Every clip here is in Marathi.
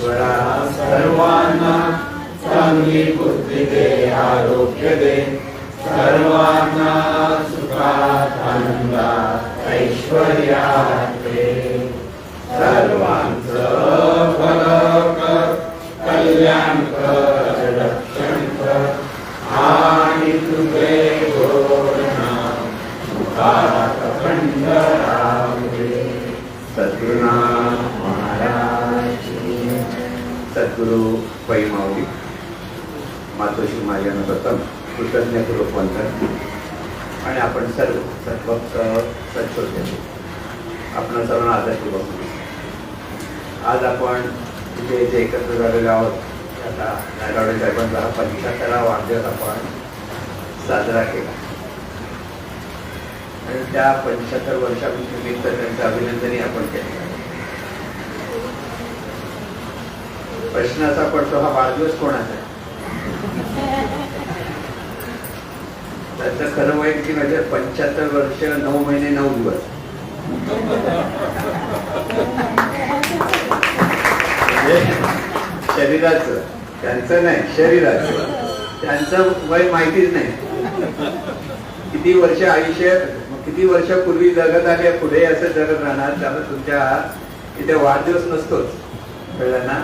ईश्वरा सर्वांना चांगली बुद्धी दे आरोग्य दे. सर्वांना सुखात आनंदात ऐश्वर्या दे सर्वांचं सद्गुरु पैमावली मातोश्री माझ्यानं प्रथम कृतज्ञपूर्वक वंदन आणि आपण सर्व सद्भक्त सच्छोते आपण सर्वांना आदरपूर्वक आज आपण इथे जे एकत्र झालेलो आहोत आता नायगावडे साहेबांचा हा पंच्याहत्तरा वाढदिवस आपण साजरा केला. आणि त्या पंच्याहत्तर वर्षानिमित्त त्यांचं अभिनंदनही आपण केलं. प्रश्नाचा पडतो हा वाढदिवस कोणाचा आहे? त्याचं खरं वय किती म्हणजे पंच्याहत्तर वर्ष नऊ महिने नऊ दिवस. म्हणजे शरीराचं. त्यांचं नाही शरीराचं. त्यांचं वय माहितीच नाही. किती वर्ष आयुष्य किती वर्षापूर्वी जगत आले पुढे असं जगत राहणार त्यामुळे तुमच्या इथे वाढदिवस नसतोच. कळलं ना?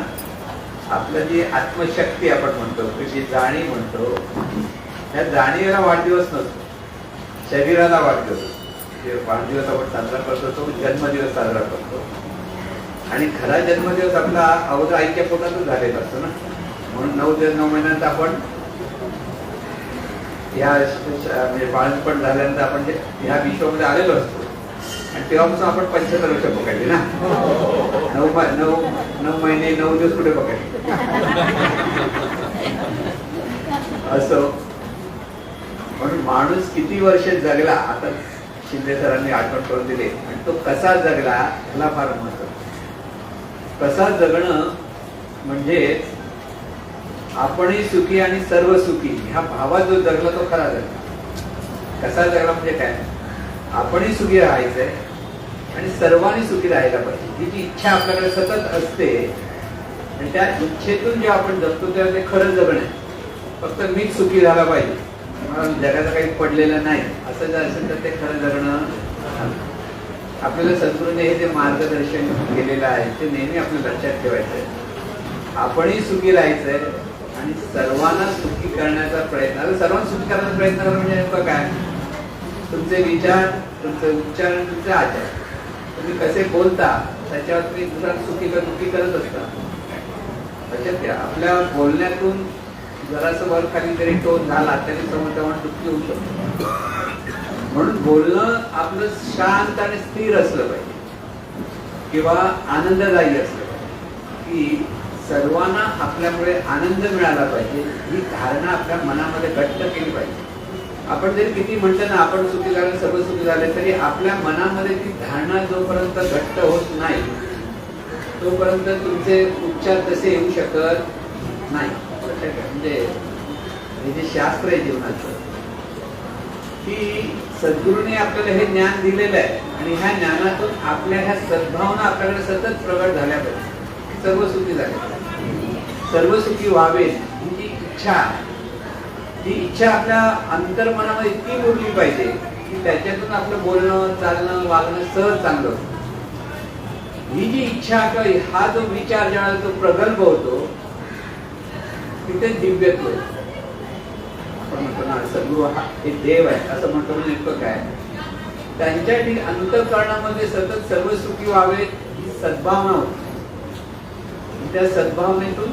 आपलं जी आत्मशक्ती आपण म्हणतो जी जाणीव म्हणतो त्या जाणीवेला वाढदिवस नसतो. शरीराला वाढदिवस असतो. वाढदिवस आपण साजरा करतो तो जन्मदिवस साजरा करतो. आणि खरा जन्मदिवस आपला अवघ आईच्या झालेला असतो ना. म्हणून नऊ ते नऊ महिन्यात आपण या म्हणजे बाळणपण झाल्यानंतर आपण जे ह्या विश्वामध्ये आलेलो असतो. आणि तेव्हापासून आपण पंच्याहत्तर वर्ष पकडली ना. नऊ नऊ नऊ महिने नऊ दिवस कुठे पकडले असं. म्हणून माणूस किती वर्ष जगला आता शिंदे सरांनी आठवण करून दिले. आणि तो कसा जगला ह्याला फार महत्त्व कसा जगणं म्हणजे आपणही सुखी आणि सर्व सुखी ह्या भावात जो जगला तो खरा जगला. कसा जगला म्हणजे काय? आपणही सुखी राहायचंय आणि सर्वांनी सुखी राहायला पाहिजे. ही जी इच्छा आपल्याकडे सतत असते. आणि त्या इच्छेतून जेव्हा आपण जगतो तेव्हा ते खरं जगणं आहे. फक्त मीच सुखी झाला पाहिजे. मला जगाचं काही पडलेलं नाही. असं जर असेल तर ते खरं जगणं आपल्याला सद्गुरूने हे जे मार्गदर्शन केलेलं आहे ते नेहमी आपल्या लक्षात ठेवायचं आहे आपणही सुखी राहायचंय आणि सर्वांना सुखी करण्याचा प्रयत्न आता सर्वांना सुखी करण्याचा प्रयत्न करणं म्हणजे नेमकं काय? तुमचे विचार तुमचे उच्चार आणि तुमचे आचार. तुम्ही कसे बोलता त्याच्यावर तुम्ही दुसऱ्याला सुखी का दुखी करत असता. म्हणजे त्याच्यात आपल्या बोलण्यातून जरासं वर खाली जरी टोन झाला तरी समोर माणूस दुःखी होऊ शकतो. म्हणून बोलणं आपलं शांत आणि स्थिर असलं पाहिजे. किंवा आनंददायी असलं पाहिजे. की सर्वांना आपल्यामुळे आनंद मिळाला पाहिजे ही धारणा आपल्या मनामध्ये घट्ट केली पाहिजे. आपण जरी किती म्हणतो ना आपण सुखी झाले सर्व सुखी झाले तरी आपल्या मनामध्ये ती धारणा जोपर्यंत घट्ट होत नाही तोपर्यंत तुमचे उपचार तसे येऊ शकत नाही. म्हणजे हे जे शास्त्र आहे जीवनाचं की सद्गुरूने आपल्याला हे ज्ञान दिलेलं आहे आणि ह्या ज्ञानातून आपल्या ह्या सद्भावना आपल्याकडे सतत प्रगट झाल्या पाहिजे. सर्व सुखी झाले सर्व सुखी व्हावे ही इच्छा ही इच्छा आपल्या अंतर्मनामध्ये इतकी मुरली पाहिजे की त्याच्यातून आपलं बोलणं चालणं वागणं सहज चांगलं होतं. ही जी इच्छा किंवा हा जो विचार ज्यावेळेला जो प्रगल्भ होतो तिथे दिव्यत्व आपण म्हणतो ना सद्गुरू हा हे देव आहे असं म्हणतो नेमकं काय? त्यांच्या ठीक अंतकरणामध्ये सतत सर्व सुखी व्हावेत ही सद्भावना होती. त्या सद्भावनेतून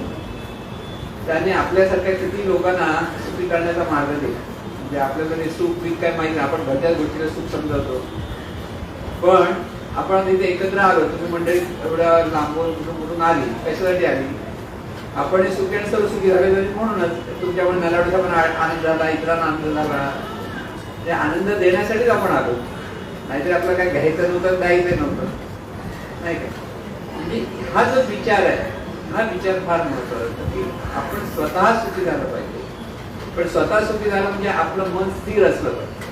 त्याने आपल्यासारख्या किती लोकांना सुखी करण्याचा मार्ग दिला. म्हणजे आपल्याला सुख बीक काय माहिती नाही. आपण घरच्याच गोष्टीला सुख समजवतो. पण आपण तिथे एकत्र आलो तुम्ही मंडळी एवढ्या लांबून कुठून कुठून आली कशासाठी आली? आपण हे सुखी आणि सर्व सुखी झाले तरी म्हणूनच पण नलावडीचा पण आनंद झाला इतरांना आनंद झाला. ते आनंद देण्यासाठीच आपण आलो. नाहीतर आपलं काय घ्यायचं नव्हतं द्यायचं नव्हतं. नाही का? म्हणजे हा जो विचार आहे हा विचार फार महत्त्वाचा की आपण स्वतः सुखी झालं पाहिजे. पण स्वतः सुखी झालं म्हणजे आपलं मन स्थिर असलं पाहिजे.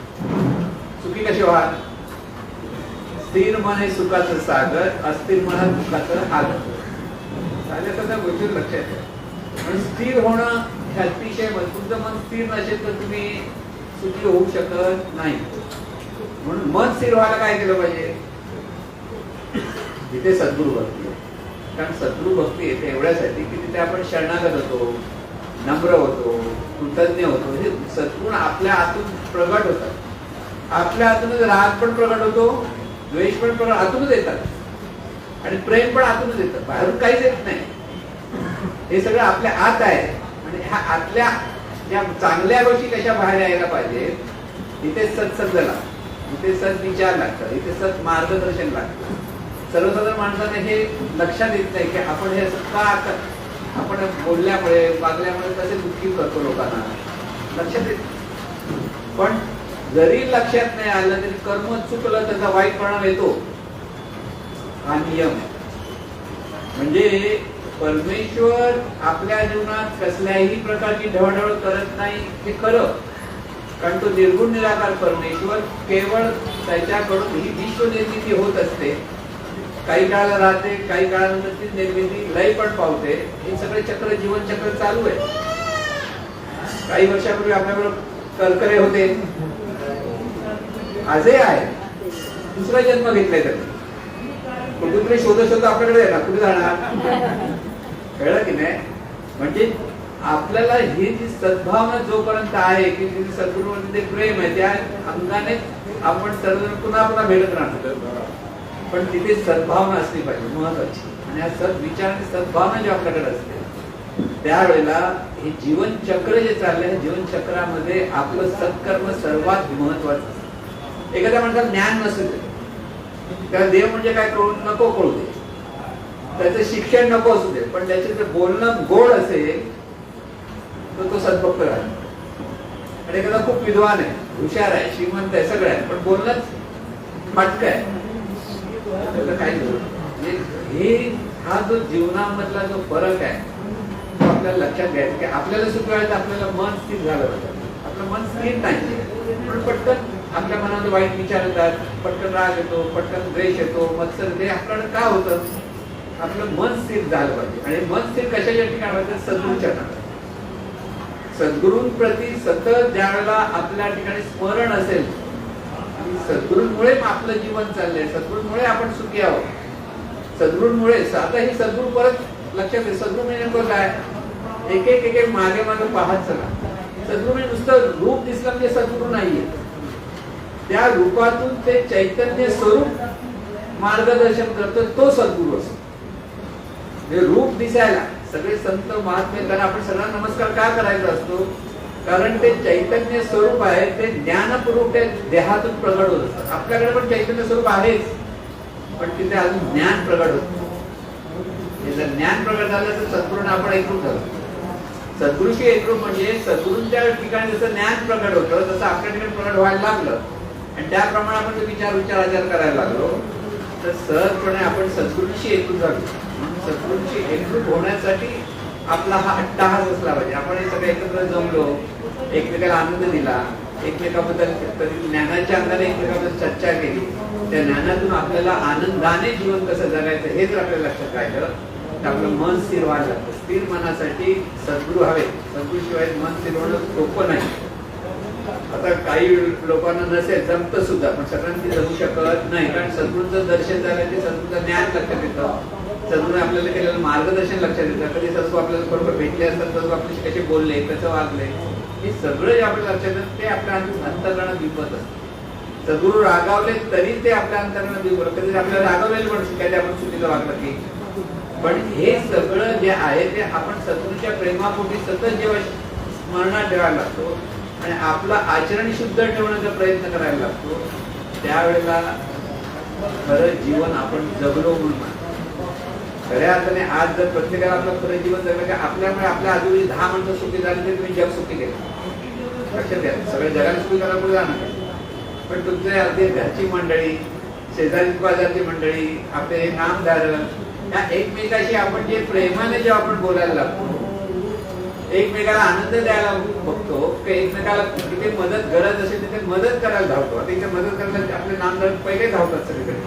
सुखी कसे व्हाल? स्थिर मन हे सुखाचं सागर अस्थिर मन हा दुःखाचं आगर साध्या तर गोष्टी लक्षात ठेवा पण स्थिर होणं हे अतिशय तुमचं मन स्थिर नसेल तर तुम्ही सुखी होऊ शकत नाही. म्हणून मन स्थिर व्हायला काय केलं पाहिजे? तिथे सद्गुरू भक्ती कारण सद्गुरु भक्ती येते एवढ्यासाठी की तिथे आपण शरणागत होतो नम्र होतो कृतज्ञ होतो. हे सद्गुण आपल्या आतून प्रगट होतात. आपल्या आतूनच राग पण प्रगट होतो द्वेष पण प्रगट आतूनच येतात. आणि प्रेम पण आतूनच येतं. बाहेरून काहीच येत नाही. हे सगळं आपल्या आत आहे. आणि ह्या आतल्या या चांगल्या गोष्टी कशा बाहेर यायला पाहिजे इथे सत्संग लागतो. इथे सत विचार लागतात इथे सत मार्गदर्शन लागतं. सर्वसाधारण माणसाने हे लक्षात येत नाही की आपण हे असं का आपण बोलल्यामुळे वागल्यामुळे कसे दुःखी करतो लोकांना. लक्षात येत पण जरी लक्षात नाही आलं तरी कर्म चुकलं त्याचा वाईट परिणाम येतो. हा नियम म्हणजे परमेश्वर आपल्या जीवनात कसल्याही प्रकारची ढवढवळ करत नाही हे खरं. कारण तो निर्गुण निराकार परमेश्वर केवळ त्याच्याकडून ही विश्व निर्मिती होत असते. काही काळ राहते काही काळानंतर ती निर्मिती लय पण पावते. हे सगळे चक्र जीवन चक्र चालू आहे. काही वर्षापूर्वी आपल्याकडे कर्करे होते. आजही आहे दुसरा जन्म घेतलाय त्यांनी. कुठून शोध शोध आपल्याकडे ना कुठे जाणार? कळलं की नाही? म्हणजे आपल्याला ही जी सद्भावना जोपर्यंत आहे की जी सद्गुरूमध्ये ते प्रेम आहे त्या अंगाने आपण सर्वजण पुन्हा पुन्हा भेटत राहणार पण तिथे सद्भावना असली पाहिजे महत्वाची. आणि हा सद्विचार आणि सद्भावना जेव्हा प्रकट असते त्यावेळेला हे जीवन चक्र जे चाललंय जीवन चक्रामध्ये आपलं सत्कर्म सर्वात महत्वाचं असतं. एखाद्या माणसाला ज्ञान नसेल त्याला देव म्हणजे काय कळू नको कळू दे. त्याचं शिक्षण नको असू दे पण त्याचे जर बोलणं गोड असेल तर तो सद्भक्त राहील. आणि एखादा खूप विद्वान आहे हुशार आहे श्रीमंत आहे सगळं आहे पण बोलणंच फाटकं आहे. त्याचं काही नाही. हे हा जो जीवनामधला जो फरक आहे तो आपल्याला लक्षात घ्यायचा. की आपल्याला सुख आपल्याला मन स्थिर झालं पाहिजे. आपलं मन स्थिर नाही. पण पटकन आपल्या मनामध्ये वाईट विचार येतात पटकन राग येतो पटकन द्वेष येतो मत्सर ते आपल्याकडे का होतं? आपलं मन स्थिर झालं पाहिजे. आणि मन स्थिर कशाच्या ठिकाणी व्हायचं सद्गुरूच्या ठिकाणी. सद्गुरूंप्रती सतत ज्या वेळेला आपल्या ठिकाणी स्मरण असेल सद्गुरूंमुळे आपलं जीवन चाललंय सद्गुरूंमुळे आपण सुखी आहोत. सद्गुरूंमुळे आता ही सद्गुरू परत लक्षात आहे सद्गुरू म्हणजे नेमकं काय? एक एक एक मागे मागे पाहत चला. सद्गुरू म्हणजे नुसतं रूप दिसलं म्हणजे सद्गुरू नाहीये. त्या रूपातून ते चैतन्य स्वरूप मार्गदर्शन करतो तो सद्गुरू असतो. म्हणजे रूप दिसायला सगळे संत महात्मे त्यांना आपण सगळ्यांना नमस्कार का करायचा असतो? कारण ते चैतन्य स्वरूप आहे ते ज्ञानपूर्वक त्या देहातून प्रगट होत असतात आपल्याकडे पण चैतन्य स्वरूप आहेच पण तिथे अजून ज्ञान प्रगट होत हे जर ज्ञान प्रगट झालं तर सद्गुरून आपण एकरूप झालो सद्गुरूशी एकरूप म्हणजे सद्गुरूंच्या ठिकाणी जसं ज्ञान प्रगट होतं तसं आपल्या ठिकाणी प्रगट व्हायला लागलं. आणि त्याप्रमाणे आपण ते विचार विचार आचार करायला लागलो तर सहजपणे आपण सद्गुरूंशी एकरूप झालो. म्हणून सद्गुरूंशी एकरूप होण्यासाठी आपला हा अट्टाहास असला पाहिजे. आपण हे सगळे एकत्र जमलो एकमेकाला आनंद दिला एकमेकाबद्दल ज्ञानाच्या अंगाने एकमेकाबद्दल चर्चा केली त्या ज्ञानातून आपल्याला आनंदाने जीवन कसं जगायचं हे जर आपल्याला लक्षात राहिलं तर आपलं मन स्थिर व्हायला लागतं. स्थिर मनासाठी सद्गुरू हवे सद्गुरू शिवाय मन स्थिर होणं सोपं नाही. आता काही लोकांना नसेल जमत सुद्धा पण सगळ्यांनी जमू शकत नाही. कारण सद्गुरूंचं दर्शन झालं ते सद्गुरूचं ज्ञान लक्षात येतं. सद्गुरू आपल्याला केलेलं मार्गदर्शन लक्षात येतं. कधी सद्गुरू आपल्याला बरोबर भेटले असतात सद्गुरू आपल्याशी कसे बोलले कसं वागले हे सगळं जे आपल्या लक्षात येतं ते आपल्या अंतकरणात दिपत असतं. सद्गुरू रागावले तरी ते आपल्या अंतकरणात दिपत कधी आपल्याला रागावलेलं पण शिकायचे आपण चुकीचं वागलं की. पण हे सगळं जे आहे ते आपण सद्गुरूच्या प्रेमापोटी सतत जेव्हा स्मरणात ठेवायला लागतो आणि आपलं आचरण शुद्ध ठेवण्याचा प्रयत्न करायला लागतो. त्यावेळेला खरं जीवन आपण जगलो म्हणून खऱ्या अर्थाने आज जर प्रत्येकाला आपलं खरं जीवन जगलं की आपल्यामुळे आपल्या आजूबाजू दहा माणसं सुखी झाली तर तुम्ही जग सुखी केलं. लक्षात घ्या सगळ्या जगाला सुखी करायला पुढे जाणार पण तुमचे अगदी घरची मंडळी शेजारी बाजारची मंडळी आपले नामदार या एकमेकाशी आपण जे प्रेमाने जेव्हा आपण बोलायला लागतो एकमेकाला आनंद द्यायला बघतो की एकमेकाला तिथे मदत गरज असेल तिथे मदत करायला धावतो. आता इथे मदत करायला आपले नामदार पहिले धावतात सगळीकडे.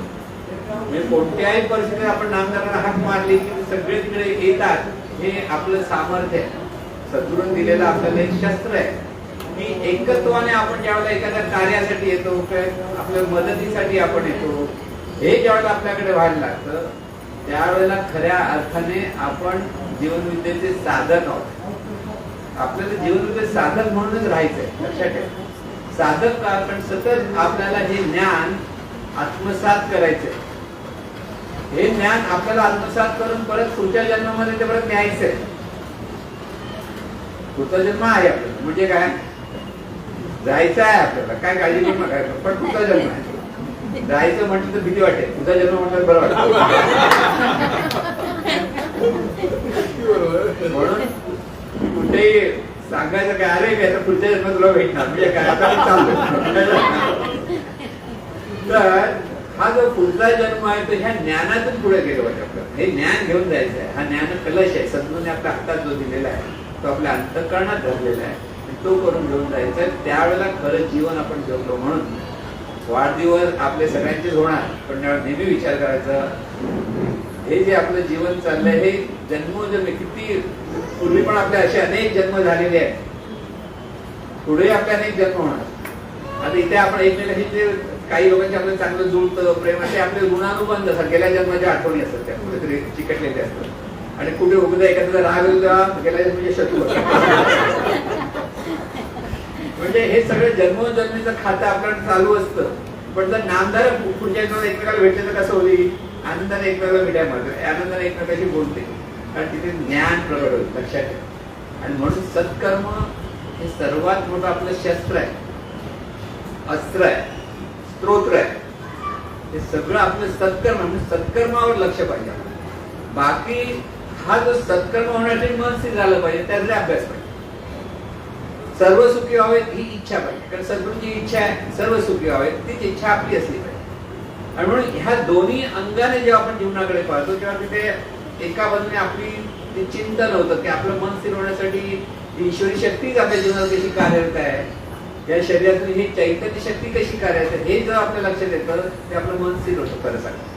म्हणजे कोणत्याही परिस्थितीत आपण नामदारांना हात मारली की सगळे तिकडे येतात हे आपलं सामर्थ्य आहे. सद्गुरून दिलेलं आपल्याला एक शस्त्र आहे. की एकत्वाने आपण ज्यावेळेला एखाद्या कार्यासाठी येतो काय आपल्या मदतीसाठी आपण येतो हे ज्यावेळेला आपल्याकडे व्हायला लागतं त्यावेळेला खऱ्या अर्थाने आपण जीवनविद्येचे साधन आहोत. आपल्याला जीवनविद्येचे साधक म्हणूनच राहायचंय. लक्षात ठेवा. साधक का कारण सतत आपल्याला हे ज्ञान आत्मसात करायचंय. हे ज्ञान आपल्याला आत्मसात करून परत पुढच्या जन्मामध्ये ते परत न्यायचंय. पुढचा जन्म आहे आपल्याला. म्हणजे काय? जायचं आहे आपल्याला. काय काळजी करू नका. पण पुढचा जन्म आहे. जायचं म्हटलं तर भीती वाटते पुढचा जन्म म्हटलं बरं वाटतं म्हणून कुठेही सांगायचं काय अरे काय आता पुढच्या जन्मात तुला भेटणार. म्हणजे काय? आता मी तर हा जो पुढचा जन्म आहे तो ह्या ज्ञानातून पुढे गेलो पाहिजे हे ज्ञान घेऊन जायचं आहे. हा ज्ञान कलश आहे. सद्गुरूने आपल्या हातात जो दिलेला आहे तो आपल्या अंतकरणात धरलेला आहे. तो करून घेऊन जायचा आहे. त्यावेळेला खरं जीवन आपण जगलो म्हणून. वाढदिवस आपले सगळ्यांचेच होणार पण त्यावेळेला नेहमी विचार करायचा. हे जे आपलं जीवन चाललंय हे जन्मोजन्म किती पूर्वी पण आपले असे अनेक जन्म झालेले आहेत. पुढे आपले अनेक जन्म होणार. आता इथे आपण एकमेकांशी जे काही लोकांचे आपलं चांगलं जुळतं प्रेम असे आपले ऋणानुबंध असतात. गेल्या जन्माच्या आठवणी असतात त्या. कुठेतरी चिकटलेले असतात. आणि कुठे उगदा एखाद्या राग येईल तेव्हा गेल्या म्हणजे शत्रू म्हणजे हे सगळं जन्मोजन्मीचं खातं आपल्याला चालू असतं. पण जर नामदार पुढच्या एकमेकाला भेटले तर कसं होईल? आनंदाने एकमेकाला मिठाई मारते आनंदाने एकमेकाशी बोलते कारण तिथे ज्ञान प्रगट होईल लक्षात ठेवा. आणि म्हणून सत्कर्म हे सर्वात मोठं आपलं शस्त्र आहे. अस्त्र आहे स्तोत्र आहे. हे सगळं आपलं सत्कर्म म्हणजे सत्कर्मावर लक्ष पाहिजे बाकी हा जो सत्कर्म होण्यासाठी मन स्थिर झालं पाहिजे त्याचा अभ्यास पाहिजे. सर्व सुखी व्हावेत ही इच्छा पाहिजे. कारण सद्गुरूंची इच्छा आहे सर्व सुखी व्हावेत तीच इच्छा आपली असली पाहिजे. आणि म्हणून ह्या दोन्ही अंगाने जेव्हा आपण जीवनाकडे पाहतो तेव्हा तिथे एका बाजूने आपली ते चिंतन होतं की आपलं मन स्थिर होण्यासाठी ईश्वरी शक्तीच आपल्या जीवनात कशी कार्यरत आहे या शरीरातून ही चैतन्य शक्ती कशी कार्यरत आहे हे जर आपल्या लक्षात येतं ते आपलं मन स्थिर होतं खरं सांग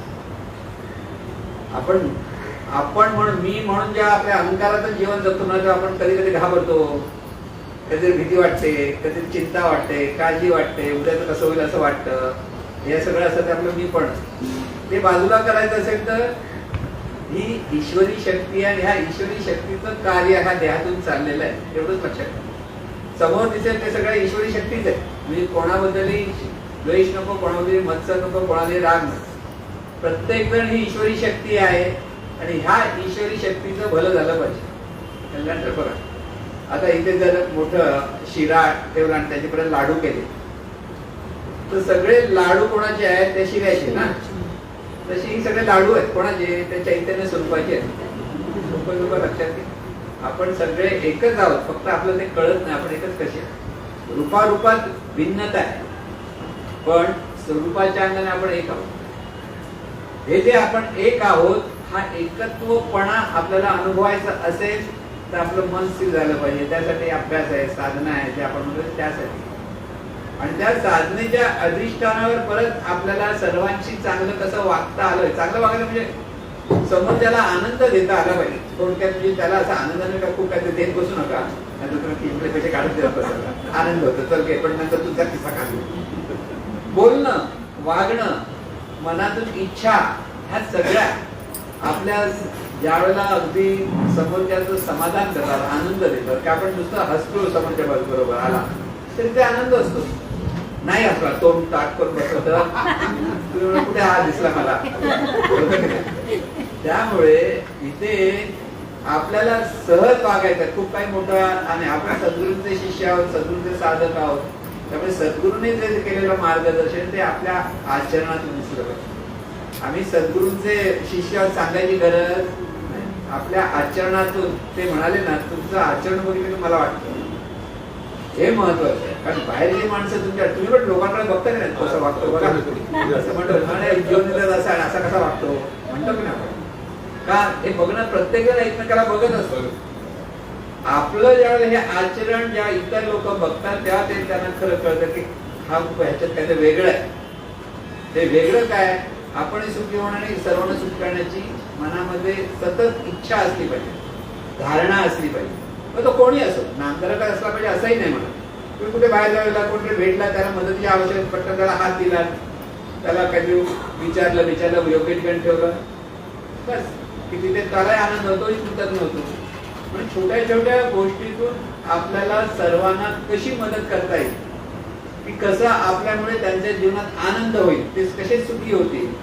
आपण आपण म्हणून मी म्हणून जेव्हा आपल्या अहंकारातून जीवन जगतो ना तेव्हा आपण कधी कधी घाबरतो. कधी भीती वाटते कधी चिंता वाटते काळजी वाटते उद्याचं कसं होईल असं वाटतं. हे सगळं असं ते आपलं मी पण. ते बाजूला करायचं असेल तर ही ईश्वरी शक्ती आणि ह्या ईश्वरी शक्तीचं कार्य हा देहातून चाललेलं आहे. एवढंच लक्षात समोर दिसेल ते सगळं ईश्वरी शक्तीच आहे. म्हणजे कोणाबद्दलही द्वेष नको कोणाबद्दल मत्सर नको कोणालाही राग नको. प्रत्येक जण ही ईश्वरी शक्ती आहे आणि ह्या ईश्वरी शक्तीचं भलं झालं पाहिजे. कल्याण बघा आता इथे जर मोठं शिरा ठेवला आणि त्याच्यापर्यंत लाडू केले तर सगळे लाडू कोणाचे आहेत त्या शिऱ्याचे ना? तशी ही सगळे लाडू आहेत. कोणाचे? त्या चैतन्य स्वरूपाचे आहेत. लोक लोक लक्षात घे आपण सगळे एकच आहोत. फक्त आपल्याला ते कळत नाही. आपण एकच कसे रूपारूपात भिन्नता आहे. पण स्वरूपाच्या अंगाने आपण एक आहोत. हे जे आपण एक आहोत हा एकत्वपणा आपल्याला अनुभवायचा असेल तर आपलं मन स्थिर झालं पाहिजे. त्यासाठी अभ्यास आहे साधना आहे ते आपण म्हणतो त्यासाठी. आणि त्या साधनेच्या अधिष्ठानावर परत आपल्याला सर्वांशी चांगलं कसं वागता आलं चांगलं वागायला म्हणजे समोर त्याला आनंद देता आला पाहिजे. थोडक्यात म्हणजे त्याला असं आनंदाने का खूप काय देत बसू नका. नाहीतर पैसे काढून आनंद होतो. चल घे पण नंतर तुझा किस्सा काढू बोलणं वागणं मनातून इच्छा ह्या सगळ्या आपल्या ज्या वेळेला अगदी समोरच्याचं समाधान करतात आनंद देतात की आपण नुसतं हसतो समोरच्या बरोबर आला तरी ते आनंद असतो. नाही असला तोंड ताट करून बसत कुठे हा दिसला मला? त्यामुळे इथे आपल्याला सहज वागायचं खूप काही मोठं आणि आपण सद्गुरूंचे शिष्य आहोत सद्गुरूंचे साधक आहोत. त्यामुळे सद्गुरूंनी जे केलेलं मार्गदर्शन ते आपल्या आचरणातून दिसलं पाहिजे. आम्ही सद्गुरूंचे शिष्य सांगायची गरज आपल्या आचरणातून ते म्हणाले ना तुमचं आचरण बघितलं मला वाटतं. हे महत्वाचं आहे. कारण बाहेरची माणसं तुमच्या तुम्ही पण लोकांकडे बघता की नाही? कसं वागतो बघा. असं म्हणतो "अरे, जीवन दिलं असा असा कसा वागतो? म्हणतो की नाही? का हे बघणं प्रत्येक जण एकमेकाला बघत असतो. आपलं ज्यावेळेला हे आचरण जेव्हा इतर लोक बघतात तेव्हा ते त्यांना खरं कळतं की हा ह्याच्यात काहीतरी वेगळं आहे. ते वेगळं काय? आपण सुखी होणं आणि सर्वांना सुख करण्याची मनामध्ये सतत इच्छा असली पाहिजे. धारणा असली पाहिजे. मग तो कोणी असो. नामधारक असला पाहिजे असंही नाही म्हणा तुम्ही कुठे बाहेर जायला कोणतरी भेटला त्याला मदतीची आवश्यक पटकन त्याला हात दिला. त्याला काहीतरी विचारलं विचारलं योग्य ठिकाणी ठेवलं. बस. की तिथे त्यालाही आनंद होतो कृतज्ञ होतो. पण छोट्या छोट्या गोष्टीतून आपल्याला सर्वांना कशी मदत करता येईल? की कसं आपल्यामुळे त्यांच्या जीवनात आनंद होईल? ते कसे सुखी होतील?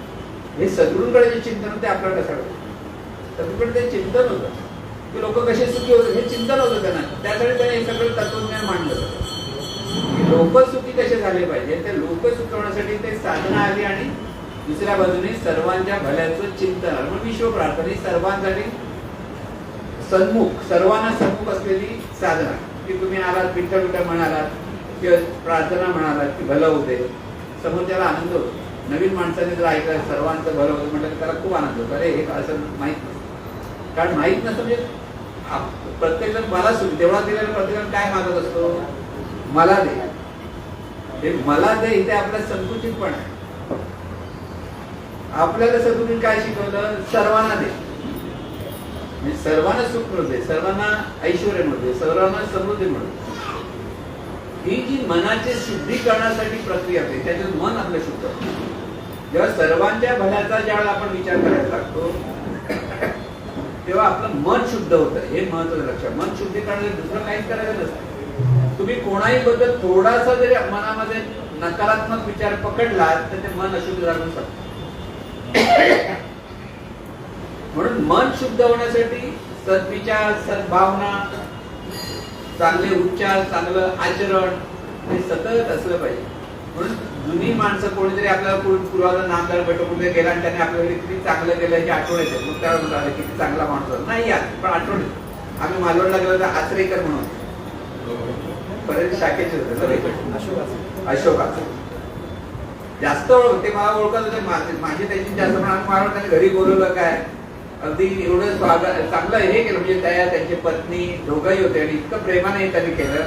हे सद्गुरूंकडे जे चिंतन होते आपल्याला कसं सगळीकडे ते चिंतन होतं की लोक कसे सुखी होते हे चिंतन होतं त्यांना. त्यासाठी त्याने हे सगळं तत्वज्ञान मांडलं. लोक सुखी कसे झाले पाहिजे ते लोक सुखवण्यासाठी ते साधना आली आणि दुसऱ्या बाजूने सर्वांच्या भल्याचं चिंतन आलं. म्हणून विश्व प्रार्थना ही सर्वांसाठी सन्मुख सर्वांना सन्मुख असलेली साधना. की तुम्ही आलात विठ्ठल विठ्ठल म्हणालात किंवा प्रार्थना म्हणालात की भलं होते. समोर त्याला आनंद होतो. नवीन माणसाने जर ऐकलं सर्वांचं भलं होतं म्हटलं तर त्याला खूप आनंद होतो. अरे हे असं माहीत नसतं. कारण माहीत नसतं म्हणजे प्रत्येक जण मला सुख तेवढा दिलेला प्रत्येक जण काय मागत असतो? मला दे. हे मला दे इथे आपल्या संकुचित पण आहे. आपल्याला सद्गुरूंनी काय शिकवलं? सर्वांना दे. म्हणजे सर्वांना सुख मिळू दे सर्वांना ऐश्वर मिळू दे सर्वांना समृद्धी मिळू दे ही जी मनाची शुद्धी करण्यासाठी प्रक्रिया असते त्याच्यात मन आपलं शुद्ध जेव्हा सर्वांच्या भल्याचा ज्यावेळेला आपण विचार करायला लागतो तेव्हा आपलं मन शुद्ध होतं. हे महत्वाचं लक्षात. मन शुद्धीकरण दुसरं काहीच करायचं नसतं. तुम्ही कोणाही बद्दल थोडासा जरी मनामध्ये नकारात्मक विचार पकडला तर ते मन अशुद्ध झालं शकतं. म्हणून मन शुद्ध होण्यासाठी सद्विचार सद्भावना चांगले उच्चार चांगलं आचरण हे सतत असलं पाहिजे. म्हणून जुनी माणसं कोणीतरी आपल्याला पूर्व- पूर्वाला नामदार भेटून कुठे गेला आणि त्याने आपल्याला किती चांगलं केलं याची आठवण येते. मग त्याला म्हणतो किती चांगला माणूस होता." नाही यात पण आठवण येते. आम्ही मालवणला गेलो तर आचरेकर म्हणून. परत शाखेचे होते अशोकाचे अशोकाचं जास्त ओळख ते मला ओळखत होते. माझे त्याची जास्त पण आम्ही मला त्याने घरी बोलवलं काय. अगदी एवढं स्वागत चांगलं हे केलं. म्हणजे त्या त्यांची पत्नी दोघंही होते आणि इतकं प्रेमाने त्यांनी केलं.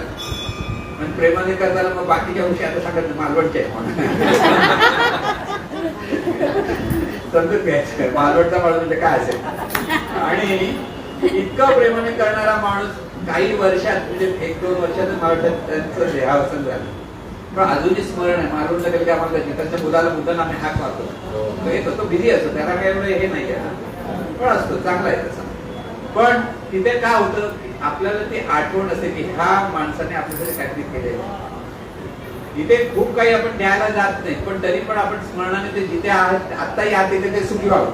आणि प्रेमाने करताना मग बाकीच्या गोष्टी आता सांगत मालवणच्या समजून घ्यायचं. मालवणचा माणूस म्हणजे काय असेल? आणि इतकं प्रेमाने करणारा माणूस काही वर्षात म्हणजे एक दोन वर्षात मला वाटतं त्यांचं देहावसन झालं. पण अजूनही स्मरण आहे मालवणला गेलं की आम्हाला त्याची त्यांच्या मुलाला मुद्दा आम्ही हाक मारतो. तो येतो तो बिझी असतो. त्याला काही हे नाही आहे पण असतो चांगला आहे तसा. पण तिथे काय होतं आपल्याला ती आठवण असते की ह्या माणसाने आपल्यासाठी काहीतरी केलेलं इथे खूप काही आपण द्यायला जात नाही पण तरी पण आपण स्मरणाने ते जिथे आहात आत्ताही आहात तिथे ते सुखी व्हावं.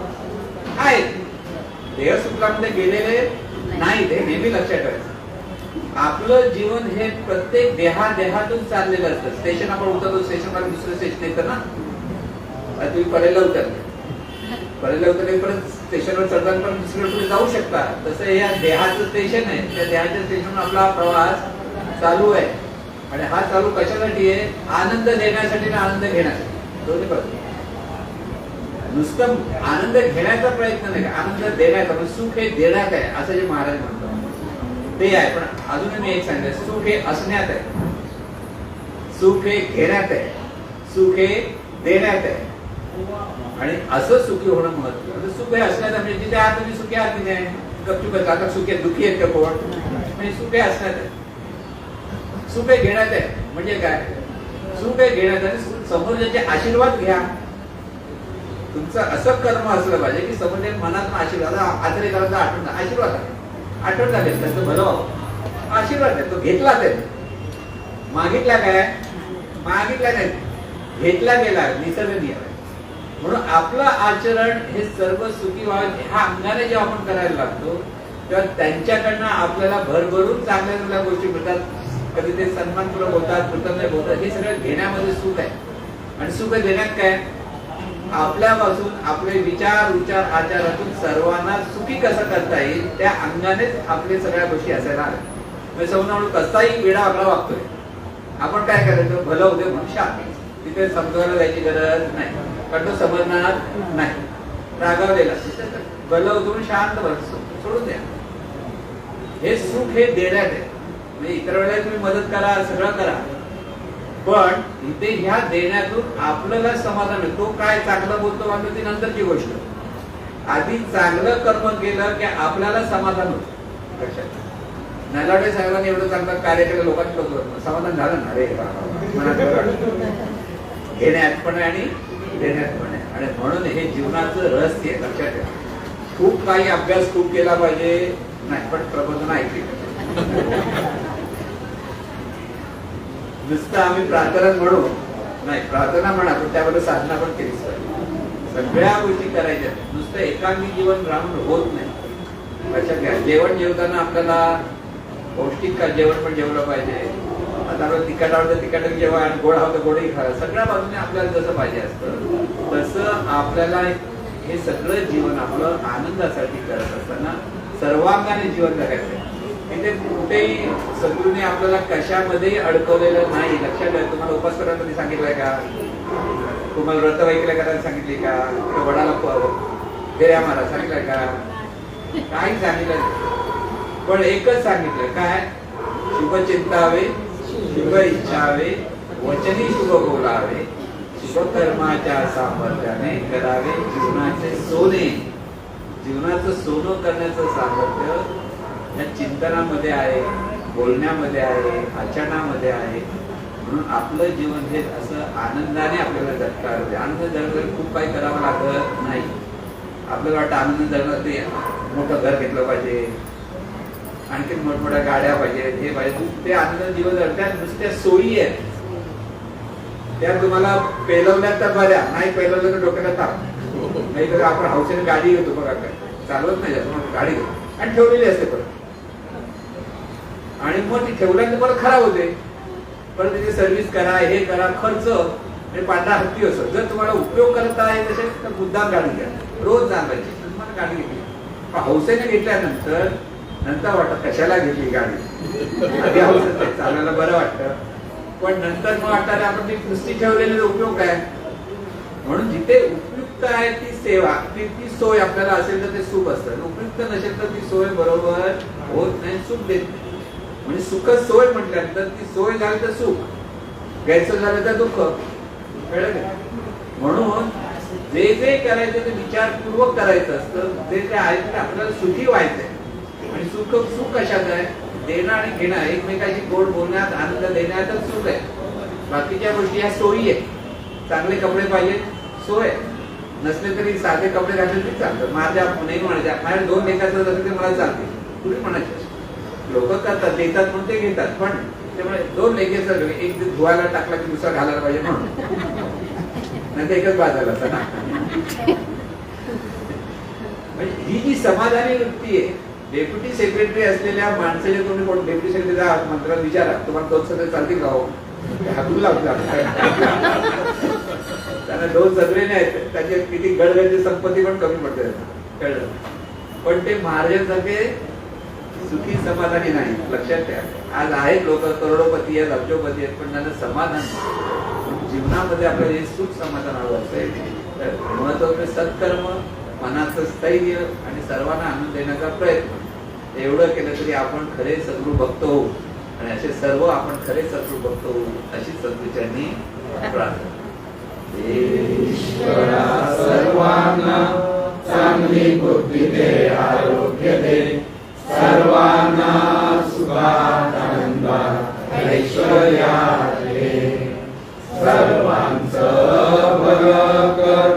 आहेत देह सुखामध्ये गेलेले नाही ते नेहमी लक्षात ठेवायचं. आपलं जीवन हे प्रत्येक देहा देहातून चाललेलं असतं. स्टेशन आपण उतरतो स्टेशन दुसरं स्टेशन येतं ना? तुम्ही परेला उतरले. परेला उतरले परत स्टेशनवर चढताना पण दुसरीकडे तुम्ही जाऊ शकता. तसं हे या देहाचं स्टेशन आहे. त्या देहाच्या स्टेशनवर आपला प्रवास चालू आहे. आणि हा चालू कशासाठी आहे? आनंद देण्यासाठी आणि आनंद घेण्यासाठी. दोन्ही बाजू नुसतं आनंद घेण्याचा प्रयत्न नाही. आनंद देण्याचा म्हणजे सुख हे देण्यात आहे असं जे महाराज म्हणतो ते आहे पण अजून मी एक सांगते सुख हे असण्यात आहे. सुख हे घेण्यात आहे. सुख हे देण्यात आहे. आणि असं सुखी होणं महत्त्व म्हणजे सुख हे म्हणजे जिथे आहात तुम्ही सुखी आहात तिथे. गपचूप आता सुखी आहेत, दुखी आहेत का कोण? म्हणजे सुख हे असण्यात आहे. सुख हे घेण्यात आहे. म्हणजे काय? सुख हे घेण्यात आहे. समोरच्याचे आशीर्वाद घ्या. तुमचं असं कर्म असलं पाहिजे की समोर मनात आशीर्वाद आदरे करायचा आठवण आशीर्वाद आहे. आठवण झाले त्याचं भलं आशीर्वाद आहे. तो घेतला ते. मागितला काय? मागितला नाही. घेतला गेला. निसर्ग नियम आहे. म्हणून आपलं आचरण हे सर्व सुखी व्हावे ह्या अंगाने जेव्हा आपण करायला लागतो तेव्हा त्यांच्याकडनं आपल्याला भरभरून चांगल्या चांगल्या गोष्टी मिळतात. कधी ते सन्मानपूर्वक होतात कृतज्ञ होतात हे सगळं घेण्यामध्ये सुख आहे. आणि सुख देण्यात काय? आपल्यापासून आपले विचार विचार आचारातून सर्वांना सुखी कसं करता येईल त्या अंगानेच आपले सगळ्या गोष्टी असायला हव्या. म्हणजे समजा कसाही वेळा आपला वागतोय. आपण काय करायचं? भलं होते म्हणून शांत तिथे समजायला जायची गरज नाही. कारण तो समजणार नाही रागावलेला भलं होतं शांत बसतो सोडून द्या. हे सुख हे देण्यात आहे. म्हणजे इतर वेळेला तुम्ही मदत करा सगळं करा. पण इथे ह्या देण्यातून आपल्याला समाधान तो काय चांगलं बोलतो वाटलं ती नंतरची गोष्ट. आधी चांगलं कर्म केलं की आपल्याला समाधान होत. लक्षात नलावडे साहेबांनी एवढं चांगलं कार्य केलं लोकांचं समाधान झालं ना? रे घेण्यात पण आणि देण्यात आणि म्हणून हे जीवनाचं रहस्य लक्षात ठेवा. खूप काही अभ्यास खूप केला पाहिजे. नाही पण प्रबोधन ऐकली नुसतं आम्ही प्रार्थना म्हणू नाही प्रार्थना म्हणा पण त्यामध्ये साधना पण केलीच पाहिजे. सगळ्या गोष्टी करायच्या. नुसतं एकांगी जीवन राहून होत नाही. लक्षात घ्या. जेवण जेवताना आपल्याला पौष्टिक जेवण पण जेवलं पाहिजे? आता तिखट आवडतं तिखट जेव्हा आणि गोड आवडतं गोडही खा. सगळ्या बाजूने आपल्याला जसं पाहिजे असतं तसं आपल्याला हे सगळं जीवन आपलं आनंदासाठी करत असताना सर्वांगाने जीवन जगायचं आहे. तिथे कुठेही सद्गुरूने आपल्याला कशामध्ये अडकवलेलं नाही. लक्षात घ्या तुम्हाला उपास करायला कधी सांगितलंय का? तुम्हाला व्रत वैकल्या करायला सांगितली का? किंवा वडाला फेऱ्या मारा सांगितलंय का? काही सांगितलं पण एकच सांगितलं काय? शुभ हवी शुभ इच्छावे वचनी शुभ बोलावे शुभकर्माच्या सामर्थ्याने करावे जीवनाचे सोने. जीवनाचं सोनं करण्याचं सामर्थ्य या चिंतनामध्ये आहे बोलण्यामध्ये आहे आचरणामध्ये आहे. म्हणून आपलं जीवन हे असं आनंदाने आपल्याला जगता आलं आनंद जगण्यासाठी खूप काही करावं लागत नाही. आपल्याला वाटतं आनंद जगणं ते मोठं घर घेतलं पाहिजे आणखी मोठमोठ्या गाड्या पाहिजेत हे पाहिजे. ते आनंद दिवस त्या नुसत्या सोयी आहेत. त्या तुम्हाला पेलवल्यात तर बऱ्या नाही पेलवलं तर डोक्याला ताप. नाही तर आपण हौसेने गाडी घेतो बघा काय. चालवत नाही जास्त गाडी घेतो. आणि ठेवलेली असते परत. आणि मग ती ठेवल्यानंतर परत खराब होते. परत त्याची सर्व्हिस करा हे करा खर्च आणि पांढरा हत्ती असतो जर तुम्हाला उपयोग करता आहे तसे तर मुद्दाम गाडी घ्या. रोज जाणार तुम्हाला गाडी घेतली. हौसेने घेतल्यानंतर नंतर वाटत कशाला घेतली गाडी? आधी चालायला बरं वाटतं. पण नंतर मग वाटतं आपण ती पुस्ती ठेवलेली उपयोग काय? म्हणून जिथे उपयुक्त आहे ती सेवा ती ती सोय आपल्याला असेल तर ते सुख असतं. उपयुक्त नसेल तर ती सोय बरोबर होत नाही सुख देत नाही. म्हणजे सुख सोय म्हटल्यानंतर ती सोय झाली तर सुख गैरसोय झालं तर दुःख. कळलं का? म्हणून जे जे करायचं ते विचारपूर्वक करायचं असतं. जे ते आहे ते आपल्याला सुखी व्हायचंय. आणि सुख सुख कशात आहे? देणं आणि घेणं. एकमेकाशी गोड बोलण्यात आनंद देण्यातच सुख आहे. बाकीच्या गोष्टी ह्या सोयी आहेत. चांगले कपडे पाहिजे सोय नसले तरी साधे कपडे घातले तरी चालतं. माझ्या नाही म्हणायच्या माझ्या दोन लेखाचं जसं ते मला चालते. तुम्ही म्हणायचे? लोक करतात देतात म्हणून ते घेतात. पण त्यामुळे दोन लेखेचं एक धुवायला टाकला की दुसरा घालायला पाहिजे म्हणून. नाही एकच बाजाला असं ना. म्हणजे ही जी समाधानी वृत्ती आहे डेप्युटी सेक्रेटरी असलेल्या माणसाचे तुम्ही कोण? डेप्युटी सेक्रेटरी मंत्र्याला विचारा. तुम्हाला दोन सगळे चालतील का हो? हातून लागतात त्यांना दोन सगळे नाहीत त्याचे किती गडगडची संपत्ती पण कमी पडते कळलं? पण ते महाराजांसारखे सुखी समाधानी नाही. लक्षात ठेवा. आज आहेत लोक करोडोपती आहेत अब्जोपती आहेत पण त्यांना समाधान जीवनामध्ये आपल्याला हे सुख समाधान हवं असतं तर महत्वाचं सत्कर्म मनाचं स्थैर्य आणि सर्वांना आनंद देण्याचा प्रयत्न. एवढं केलं तरी आपण खरे सद्गुरू भक्त होऊ. आणि असे सर्व आपण खरे सद्गुरू भक्त होऊ अशी सद्गुरूच्यांनी प्रार्थना सर्वांना चांगली बुद्धी दे आरोग्य दे. सर्वांना सुखात आनंदात ऐश्वर्यात दे सर्वांचं भलं कर.